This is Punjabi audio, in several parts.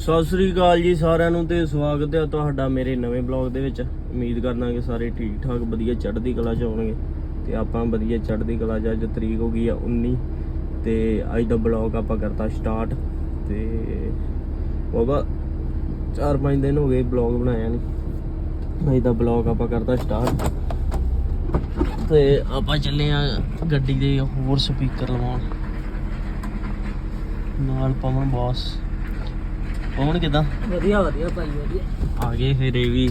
ਸਤਿ ਸ੍ਰੀ ਅਕਾਲ ਜੀ ਸਾਰਿਆਂ ਨੂੰ ਤੇ ਸਵਾਗਤ ਹੈ ਤੁਹਾਡਾ ਮੇਰੇ ਨਵੇਂ ਬਲੌਗ ਦੇ ਵਿੱਚ। ਉਮੀਦ ਕਰਨਾ ਕਿ ਸਾਰੇ ਠੀਕ ਠਾਕ ਵਧੀਆ ਚੜ੍ਹਦੀ ਕਲਾ ਚ ਹੋਣਗੇ ਤੇ ਆਪਾਂ ਵਧੀਆ ਚੜ੍ਹਦੀ ਕਲਾ ਚ ਅੱਜ ਤਰੀਕ ਹੋ ਗਈ ਆ 19 ਤੇ ਅੱਜ ਦਾ ਬਲੌਗ ਆਪਾਂ ਕਰਤਾ ਸਟਾਰਟ ਤੇ ਬਾਬਾ 4-5 ਦਿਨ ਹੋ ਗਏ ਬਲੌਗ ਬਣਾਇਆ ਨਹੀਂ ਅੱਜ ਦਾ ਬਲੌਗ ਆਪਾਂ ਕਰਤਾ ਸਟਾਰਟ ਤੇ ਆਪਾਂ ਚੱਲੇ ਆ ਗੱਡੀ ਦੇ ਹੋਰ ਸਪੀਕਰ ਲਵਾਉਣ। ਨਾਲ ਪਵਨ ਬਾਸ। ਪਵਨ ਕਿਦਾਂ? ਵਧੀਆ ਵਧੀਆ ਭਾਈ ਵਧੀਆ। ਆ ਗਏ ਫਿਰ ਇਹ ਵੀ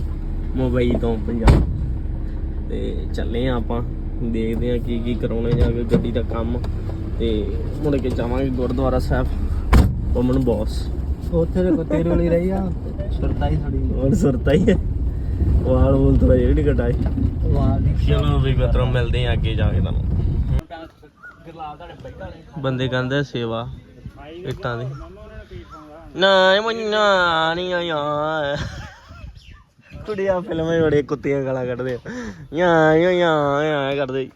ਮੁੰਬਈ ਤੋਂ ਪੰਜਾਬ। ਤੇ ਚੱਲੇ ਆ ਆਪਾਂ ਦੇਖਦੇ ਆ ਕੀ ਕੀ ਕਰਾਉਣੇ ਜਾ ਕੇ ਗੱਡੀ ਦਾ ਕੰਮ। ਤੇ ਮੁੜ ਕੇ ਜਾਵਾਂਗੇ ਗੁਰਦੁਆਰਾ ਸਾਹਿਬ ਪਵਨ ਬਾਸ। ਉੱਥੇ ਦੇ ਕੁੱਤੇ ਰੋਲੀ ਰਹੀ ਆ। ਸੁਰਤਾਈ ਥੋੜੀ ਹੋਰ ਸੁਰਤਾ ਹੀ? ਹੈ ਵਾਲ ਵੂਲ ਥੋੜਾ ਜਿਹਾ ਨਹੀਂ ਕਟਾਏ। ਵਾਹ ਦੀ ਚਲੋ ਵੀ ਮਿੱਤਰੋ ਮਿਲਦੇ ਆ ਅੱਗੇ ਜਾ ਕੇ ਤੁਹਾਨੂੰ। ਬੰਦੇ ਕਹਿੰਦੇ ਸੇਵਾ ਇੱਟਾਂ ਦੀ। ਨਾ ਇਹ ਮੰਨਾ ਨਹੀਂ ਆਇਆ। ਕੁੜੀਆਂ ਫਿਲਮਾਂ 'ਚ ਬੜੇ ਕੁੱਤੀਆਂ ਗਾਲਾਂ ਕੱਢਦੇ ਆ ਯਾ ਯਾ ਯਾ ਕਰਦੇ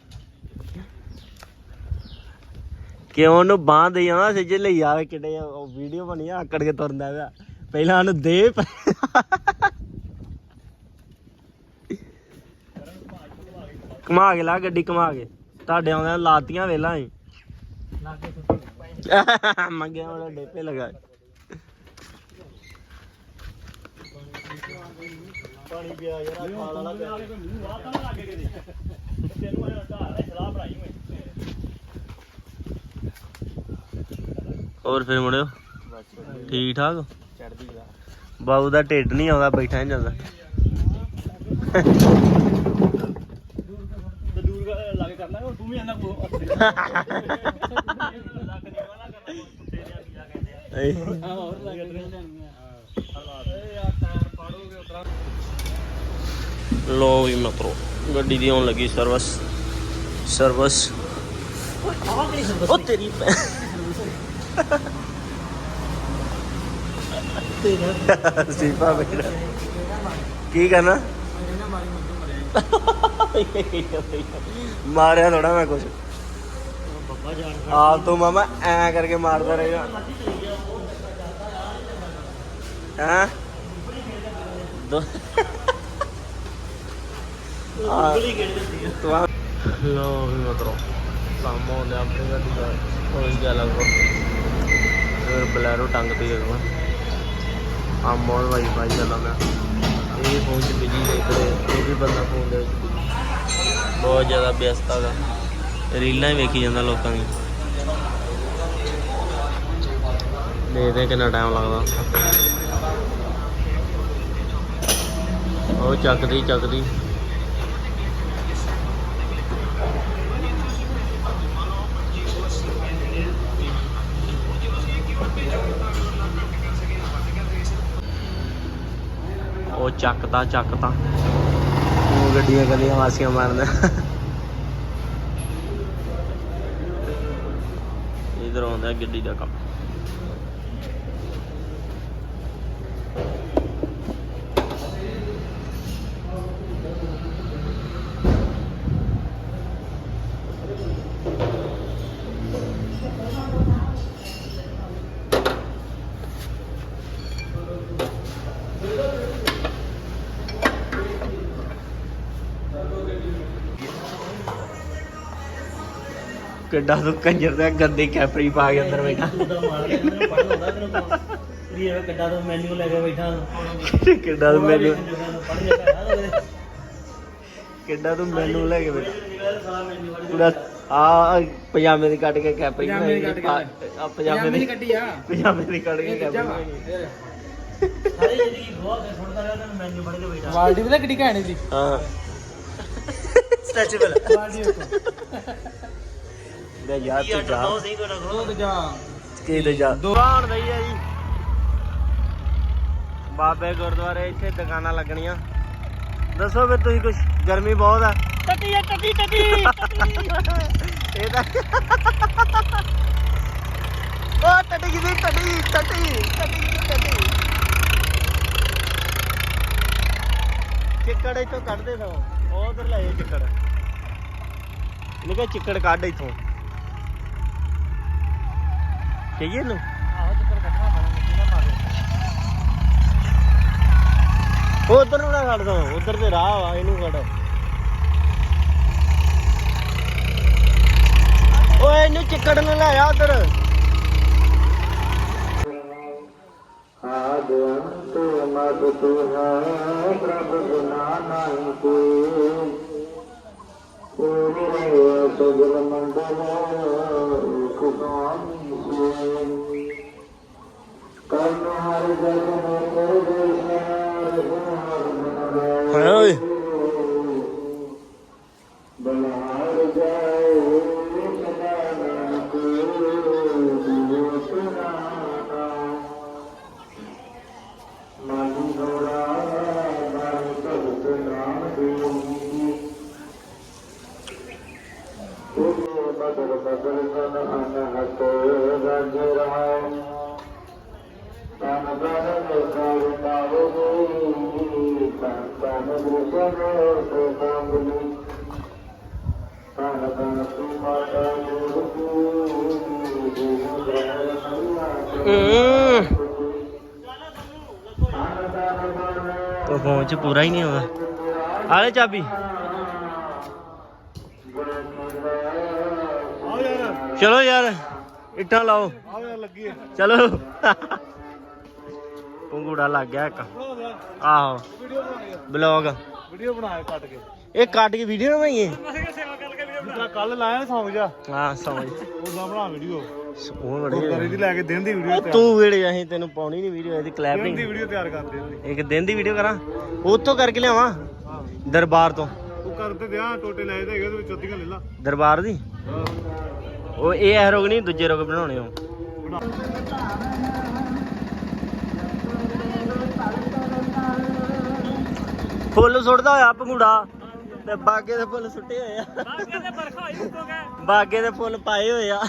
ਕਿਉਂ ਉਹਨੂੰ ਬਾਂਹ ਦੇ ਆਵਾ ਸਿੱਜੇ ਲਈ ਆ ਕਿੱਡੇ ਉਹ ਵੀਡੀਓ ਬਣੀ ਆ, ਆਕੜ ਕੇ ਤੁਰਦਾ ਪਿਆ। ਪਹਿਲਾਂ ਉਹਨੂੰ ਦੇ ਪ- ਘੁਮਾ ਕੇ ਲਾ ਗੱਡੀ, ਘੁਮਾ ਕੇ। ਤੁਹਾਡੇ ਆਉਂਦੇ ਲਾਤੀਆਂ ਵੇਲਾ ਹੀ। ਮੰਗਿਆ ਉਹਦਾ ਡੇਪੇ ਲਗਾ ਪਾਣੀ ਪਿਆ ਯਾਰ ਖਾਲ ਵਾਲਾ ਹੋਰ ਫਿਰ ਮੁੜਿਓ ਠੀਕ ਠਾਕ? ਚੜਦੀ ਦਾ ਬਾਬੂ ਦਾ ਢਿੱਡ ਨਹੀਂ ਆਉਂਦਾ ਬੈਠਾ ਨਹੀਂ ਜਾਂਦਾ। ਤੇ ਦੂਰ ਲਾ ਕੇ ਕਰਨਾ ਤੂੰ ਵੀ ਆਂਦਾ ਕੋ ਏ ਹਾਂ ਹੋਰ ਲਾ ਕੇ ਲੋ ਵੀ ਮਤਰੋ ਗੱਡੀ ਦੀ ਆਉਣ ਲੱਗੀ ਸਰਵਿਸ ਸਰਵਿਸ ਉਹ ਤੇਰੀ ਭੈਣ। ਸੀਪਾ ਬੇਟਾ ਕੀ ਕਰਨਾ? ਮਾਰਿਆ ਥੋੜਾ ਮੈਂ ਕੁਛ। ਬੱਬਾ ਜਾਣ ਆਪ ਤੋਂ ਮਾਮਾ ਐ ਕਰਕੇ ਮਾਰਦਾ ਰਹੇਗਾ। ਹਾਂ? ਦੋ ਆ ਦਿੰਦੀ ਆ ਲੋ ਵੀ ਮਤਰੋ ਕੰਮ ਹੋ ਲਿਆ ਆਪਣੀ ਗੱਡੀ ਦਾ ਉਹ ਹੀ ਗੱਲ ਫਿਰ ਬਲੈਰੋ ਟੰਗ ਤੇ ਗਵਾ ਆ ਮੋਲ ਵਾਈ ਭਾਈ ਚੱਲਾਂ ਇਹ ਫੋਨ ਚ ਬਿਜ਼ੀ ਨੇ ਇਹ ਵੀ ਬੰਦਾ ਫੋਨ ਦੇ ਵਿੱਚ ਬਹੁਤ ਜ਼ਿਆਦਾ ਵਿਅਸਤ ਹੈਗਾ ਰੀਲਾਂ ਹੀ ਵੇਖੀ ਜਾਂਦਾ ਲੋਕਾਂ ਦੀ ਦੇਖਦੇ ਕਿੰਨਾ ਟਾਈਮ ਲੱਗਦਾ ਉਹ ਚੱਕਦੀ ਚੱਕਦੀ ਉਹ ਚੱਕਦਾ ਚੱਕਦਾ। ਉਹ ਗੱਡੀਆਂ ਕਦੇ ਹਾਸੀਆਂ ਮਾਰਦਾ ਇਧਰ ਆਉਂਦਾ ਗੱਡੀ ਦਾ ਕੰਮ। ਕਿੱਡਾ ਤੂੰ ਕੰਜਰ ਦਾ ਗੰਦੀ ਕੈਪਰੀ ਪਾ ਕੇ ਅੰਦਰ ਬੈਠਾ। ਤੂੰ ਤਾਂ ਮਾਰ ਲਿਆ ਮੈਨੂੰ ਪੜ੍ਹ ਹੁੰਦਾ ਤੈਨੂੰ ਤਾਂ। ਵੀ ਇਹ ਕਿੱਡਾ ਤੋਂ ਮੈਨੂ ਲੈ ਕੇ ਬੈਠਾ। ਕਿੱਡਾ ਤੂੰ ਮੈਨੂੰ ਕਿੱਡਾ ਤੂੰ ਲੈ ਕੇ ਬੈਠਾ। ਪੂਰਾ ਆ ਪਜਾਮੇ ਦੀ ਕੱਟ ਕੇ ਕੈਪਰੀ ਪਜਾਮੇ ਦੀ ਕੱਟ ਕੇ ਆ ਪਜਾਮੇ ਦੀ ਕੱਟੀ ਆ। ਪਜਾਮੇ ਦੀ ਕੱਟ ਕੇ ਕੈਪਰੀ ਸਾਰੀ ਜ਼ਿੰਦਗੀ ਬਹੁਤ ਹੈ ਸੁਣਦਾ ਰਿਹਾ ਤੈਨੂੰ ਮੈਨੂ ਕੇ ਬੈਠਾ। ਬਾਲਟੀ ਪਤਾ ਕਿੱਡੀ ਕਹਾਣੀ ਸੀ। ਹਾਂ। ਸਟ੍ਰੈਚੇਬਲ ਬਾਲਟੀ ਉੱਤੇ ਦੇ ਯਾਰ ਤੂੰ ਜਾ। ਸਹੀ ਕੋਣਾ ਉਹ ਤੇ ਜਾ ਕੀ ਤੇ ਜਾ। ਦੁਕਾਨ ਦਈ ਆ ਜੀ। ਬਾਬੇ ਗੁਰਦੁਆਰੇ ਇੱਥੇ ਦੁਕਾਨਾਂ ਲੱਗਣੀਆਂ। ਦੱਸੋ ਫਿਰ ਤੁਸੀਂ ਕੁਝ ਗਰਮੀ ਬਹੁਤ ਆ। ਟੱਟੀ ਆ ਟੱਟੀ ਟੱਟੀ ਇਹ ਤਾਂ ਉਹ ਟੱਟੀ ਕਿਦੀ ਟੱਟੀ ਟੱਟੀ ਟੱਟੀ ਕਿਦੀ ਟੱਟੀ ਚਿੱਕੜ ਇਥੋਂ ਕੱਢਦੇ ਸੋ ਉਹ ਉਧਰ ਲੈ ਜਾ ਚਿੱਕੜ। ਨਿਕਾ ਚਿੱਕੜ ਕੱਢ ਇਥੋਂ। ਕਹੀਏ ਨੂੰ ਆਹੋ ਚੱਕਰ ਕੱਢਣਾ ਪੈਣਾ ਮਿੱਟੀ ਨਾ ਪਾ ਦੇ। ਉਧਰ ਨੂੰ ਨਾ ਛੱਡ ਦੋ ਉਧਰ ਤੇ ਰਾਹ ਆ ਇਹਨੂੰ ਛੱਡ। ਓਏ ਇਹਨੂੰ ਚਿੱਕੜ ਨੂੰ ਲੈ ਆ ਉਧਰ। ਆਦ ਅੰਤ ਮਦ ਤੁਹਾ ਪ੍ਰਭ ਗੁਨਾ ਨਹੀਂ ਕੋਈ ਓਰੇ ਸਗਲ ਮੰਡਲ ਕੁਦਾਨੀ ਸੋਈ ਕਰਨ ਹਰ ਜਗ ਮੇ ਕਰ ਦੇ ਓਏ। ਉਹ ਫੋਨ ਚ ਪੂਰਾ ਹੀ ਨਹੀਂ ਆਉਂਦਾ। ਆਲੇ ਚਾਬੀ। ਚਲੋ ਯਾਰ, ਇੱਟਾਂ ਲਾਓ। ਆਓ ਯਾਰ ਲੱਗੀ ਹੈ ਚਲੋ। ਪੰਗੂੜਾ ਲੱਗ ਗਿਆ ਇੱਕ। ਆਹੋ। Video blog. ਵੀਡੀਓ ਬਣਾਏ ਕੱਟ ਕੇ। ਇਹ ਕੱਟ ਕੇ ਵੀਡੀਓ ਬਣਾਈਏ? ਕੱਲ ਲਾਇਆ ਸੌਂ ਜਾ ਹਾਂ ਸਮਝ ਉਹਦਾ ਬਣਾ ਵੀਡੀਓ। ਉਹ ਉਹ ਕਰੀ ਬੜੇ ਦੀ ਲੈ ਕੇ ਦਿਨ ਦੀ ਵੀਡੀਓ ਉਹ ਤੂੰ ਵੇੜੇ ਅਸੀਂ ਤੈਨੂੰ ਪਾਉਣੀ ਨਹੀਂ ਵੀਡੀਓ ਇਹਦੀ ਦਿਨ ਕਲੈਪਿੰਗ ਦੀ ਵੀਡੀਓ ਤਿਆਰ ਕਰਦੇ ਉਹਦੀ ਇੱਕ ਦਿਨ ਦੀ ਵੀਡੀਓ ਕਰਾਂ? ਉੱਥੋਂ ਕਰਕੇ ਲਿਆਵਾਂ? ਹਾਂ। ਦਰਬਾਰ ਤੋਂ। ਤੂੰ ਕਰਦੇ ਦਿਆਂ ਟੋਟੇ ਲਾਏ ਤੇ ਹੈਗੇ ਉਹਦੇ ਵਿੱਚ ਅੱਧੀਆਂ ਲੈ ਲਾ। ਦਰਬਾਰ ਦੀ? ਉਹ ਇਹ ਐ ਰੋਗ ਨਹੀਂ ਦੂਜੇ ਰੋਗ ਬਣਾਉਣੇ ਹੋ ਫੁੱਲ ਸੁੱਟਦਾ ਹੋਇਆ ਪੰਗੂੜਾ। ਤੇ ਬਾਗੇ ਦੇ ਫੁੱਲ ਸੁੱਟੇ ਹੋਏ ਆ। ਬਾਗੇ ਬਰਖਾ ਹੋਈ ਦੇ ਫੁੱਲ ਪਾਏ ਹੋਏ ਆ।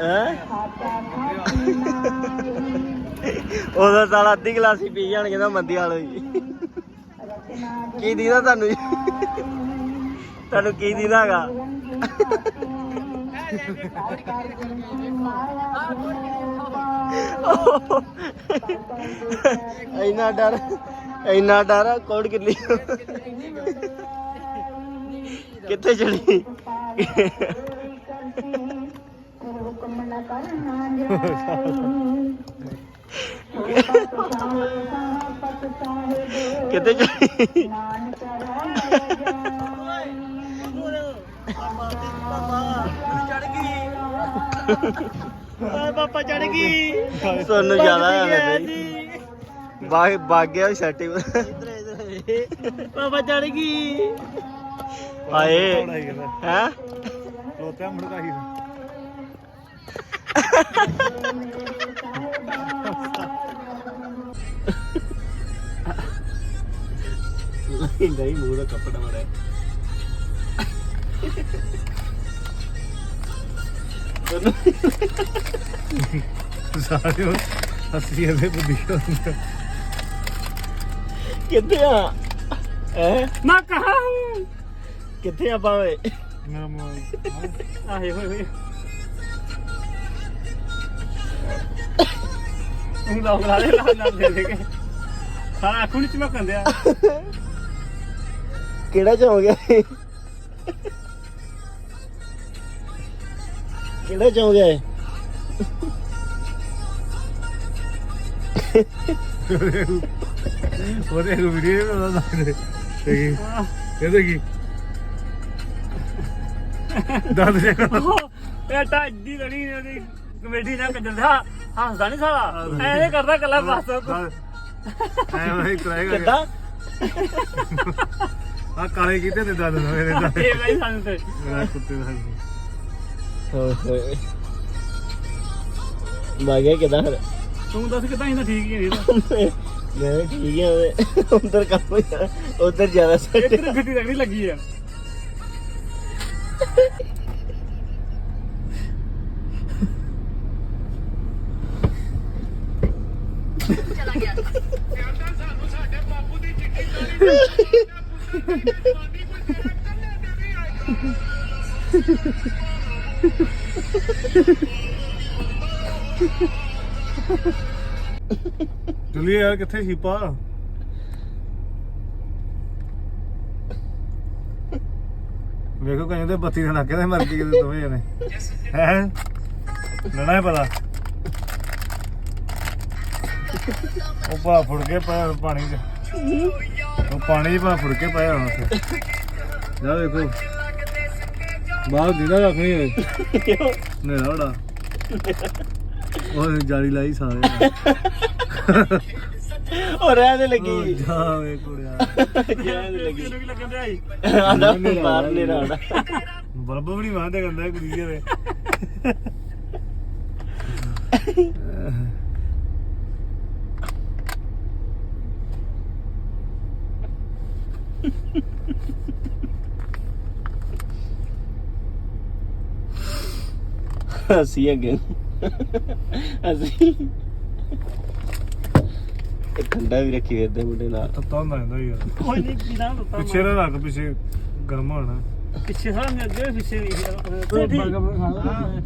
ਹੈ? ਉਹਦਾ ਸਾਲਾ ਅੱਧੀ ਗਲਾਸੀ ਪੀ ਜਾਣ ਕਹਿੰਦਾ ਮੰਦੀ ਵਾਲ ਹੋਈ। ਕੀ ਦੀਦਾ ਤੁਹਾਨੂੰ? ਤੁਹਾਨੂੰ ਕੀ ਦੀਦਾ ਹੈਗਾ ਇੰਨਾ ਡਰ ਇੰਨਾ ਡਰ ਕੋੜ ਕਿੱਲੀ ਕਿੱਥੇ ਚੜੀ ਕਿੱਥੇ ਚੜੀ ਓਏ ਪਾਪਾ ਚੜ ਗਈ। ਤੁਹਾਨੂੰ ਜ਼ਿਆਦਾ ਆ ਗਈ ਬਾਗ ਬਾਗਿਆ ਛੱਟੀ ਪਾਪਾ ਚੜ ਗਈ। ਹਾਏ। ਹੈ ਲੋਤਿਆ ਮੁੜਦਾ ਹੀ ਨਹੀਂ ਮੂੰਹ ਦਾ ਕੱਪੜਾ ਬੜਾ ਸਾਰੇ ਹੱਸੀ ਇਹਦੇ ਬੁੱਧੀ ਹੁੰਦਾ ਕਿੱਥੇ ਆ? ਹੈ? ਮੈਂ ਕਹਾ ਹੂੰ। ਕਿੱਥੇ ਆ ਪਾਵੇ ਮੇਰਾ ਮੋਬਾਈਲ। ਆਹੇ ਹੋਏ ਹੋਏ। ਉਹ ਲੋਕ ਲਾ ਦੇ ਲਾ ਦੇ ਦੇ ਕੇ। ਸਾਰਾ ਅੱਖੋਂ ਨਹੀਂ ਚਮਕਣ ਦਿਆ। ਕਿਹੜਾ ਚ ਹੋ ਗਿਆ ਕਿਹੜਾ ਚ ਹੋ? ਗਿਆ ਇਹ? ਉਹਦੇ ਕੋ ਵੀਡੀਓ ਬਣਾ ਸਕਦੇ ਤੇ ਇਹਦੇ ਕੀ? ਦੰਦ ਜੇ ਇਹ ਤਾਂ ਇੱਡੀ ਲੜੀ ਉਹਦੀ ਕਮੇਟੀ ਨਾਲ ਕੰਜਰ ਦਾ ਹੱਸਦਾ ਨਹੀਂ ਸਾਲਾ। ਐਵੇਂ ਕਰਦਾ ਕੱਲਾ ਬਸ। ਐ ਮੈਂ ਕਰਾਏਗਾ ਕਿੱਦਾਂ? ਆ ਕਾਲੇ ਕੀਤੇ ਤੇ ਦੰਦ ਨਾ ਮੇਰੇ ਦੰਦ ਇਹ ਬਈ ਸਾਨੂੰ ਤੇ। ਮੇਰਾ ਕੁੱਤੇ ਦਾ ਮੈਂ ਕਿਹਾ ਕਿਦਾਂ ਫਿਰ? ਤੂੰ ਦੱਸ ਕਿਦਾਂ ਇਹਦਾ ਠੀਕ ਹੀ ਨਹੀਂ ਮੈਂ ਕਿਹਾ ਠੀਕ ਹੈ ਉਹਦੇ। ਉਧਰ ਕੰਮ ਹੋਇਆ ਉਧਰ ਜ਼ਿਆਦਾ ਸੱਟ। ਇੱਥੇ ਫਿੱਟੀ ਤੱਕ ਨਹੀਂ ਲੱਗੀ ਆ। ਚਲਾ ਗਿਆ। ਕਹਿੰਦਾ ਸਾਨੂੰ ਸਾਡੇ ਬਾਪੂ ਦੀ ਚਿੱਠੀ ਕਾਲੀ ਨਹੀਂ ਕੋਈ ਤੇਰਾ ਕੰਨ ਨਹੀਂ ਆਇਆ ਚਲਿਏ ਯਾਰ, ਕਿੱਥੇ ਸੀਪਾ? ਵੇਖੋ ਕਹਿੰਦੇ ਬੱਤੀ ਦੇ ਨਾਕੇ ਤੇ ਮਰ ਗਏ ਕਿਤੇ ਦੋਵੇਂ ਜਣੇ। ਹੈ? ਨਾ ਨਾ ਪਤਾ? ਉਹ ਪਾ ਫੁੜ ਕੇ ਪਾ ਪਾਣੀ ਚ। ਉਹ ਪਾਣੀ ਪਾ ਫੁੜ ਕੇ ਪਾਇਆ ਹੁਣ ਉੱਥੇ। ਜਾ ਵੇਖੋ। ਬਾਹਰ ਦੀਦਾ ਰੱਖਣੀ ਹੋਏ ਕਿਉਂ? ਨੇੜਾ ਬੜਾ। ਉਹ ਜਾਲੀ ਲਾਈ ਸਾਰੇ। ਨੇ। ਉਹ ਰਹਿ ਦੇ ਲੱਗੀ। ਜਾ ਵੇ ਕੁੜਿਆ। ਰਹਿ ਦੇ ਲੱਗੀ। ਵੀ ਲੱਗਣ ਦਿਆ ਸੀ। ਆਂਦਾ ਬਾਹਰ ਨਹੀਂ ਰਹਿਣਾ ਬਲਬ ਵੀ ਨਹੀਂ ਵਾਂਦੇ ਗੰਦਾ ਕੁੜੀ ਦੇ। ਅਸੀਂ ਅੱਗੇ ਅਸੀਂ ਇੱਕ ਠੰਡਾ ਵੀ ਰੱਖੀ ਵੇਦੇ ਮੁੰਡੇ ਨਾਲ ਤੱਤਾ ਹੁੰਦਾ ਜਾਂਦਾ ਯਾਰ ਕੋਈ ਨਹੀਂ ਪੀਣਾ ਦਿੱਤਾ ਪਿੱਛੇ ਨਾ ਰੱਖ ਪਿੱਛੇ ਗਰਮ ਹੋਣਾ ਪਿੱਛੇ ਸਾਰਾ ਨੇ ਅੱਗੇ ਪਿੱਛੇ ਨਹੀਂ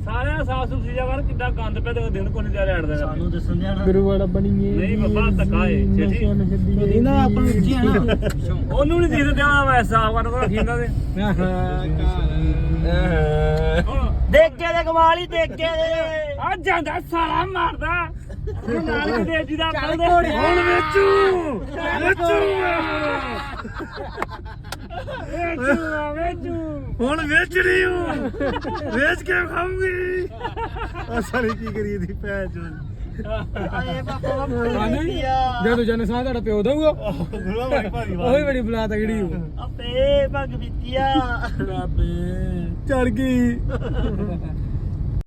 ਸਾਰਿਆਂ ਸਾਫ਼ ਸੁਥਰੀ ਜਗ੍ਹਾ ਕਰ ਕਿੱਦਾਂ ਗੰਦ ਪਿਆ ਤੇ ਦਿਨ ਕੋਈ ਨਹੀਂ ਜਾ ਰਿਹਾ ਅੜਦਾ ਸਾਨੂੰ ਦੱਸਣ ਦਿਆ ਨਾ ਗੁਰੂ ਵਾਲਾ ਬਣੀਏ ਨਹੀਂ ਬੱਬਾ ਧੱਕਾ ਏ ਛੇਤੀ ਇਹਦਾ ਆਪਾਂ ਨੂੰ ਜੀ ਨਾ ਉਹਨੂੰ ਨਹੀਂ ਦਿਖਦੇ ਦਿਆਂ ਮੈਂ ਸਾਫ਼ ਕਰਨ ਕੋਲ ਖੀਂਦਾ ਤੇ ਹੁਣ ਦੇਖੇ ਦੇ ਕਮਾਲ ਹੀ ਦੇਖੇ ਦੇ। ਆ ਜਾਂਦਾ ਸਾਲਾ ਮਾਰਦਾ। ਹੁਣ ਨਾਨਕ ਦੇਵ ਜੀ ਦਾ ਆਪਣਾ ਹੁਣ ਵੇਚੂ। ਵੇਚੂ। ਵੇਚੂ ਵੇਚੂ। ਹੁਣ ਵੇਚਣੀ ਹੂੰ। ਵੇਚ ਕੇ ਖਾਉਂਗੀ ਆ ਸਾਲੀ ਕੀ ਕਰੀ ਦੀ ਭੈਣ ਚੋ ਆਏ ਜਦੋਂ ਜਨ ਸਾਹ ਤੁਹਾਡਾ ਪਿਓ ਦਊਗਾ। ਗੁਰੂ ਬੜੀ ਭਾਰੀ ਉਹੀ ਬੜੀ ਬਲਾ ਤਗੜੀ ਹੋ ਆਪੇ ਭਗ ਬੀਤੀਆ। ਚੜ ਗਈ।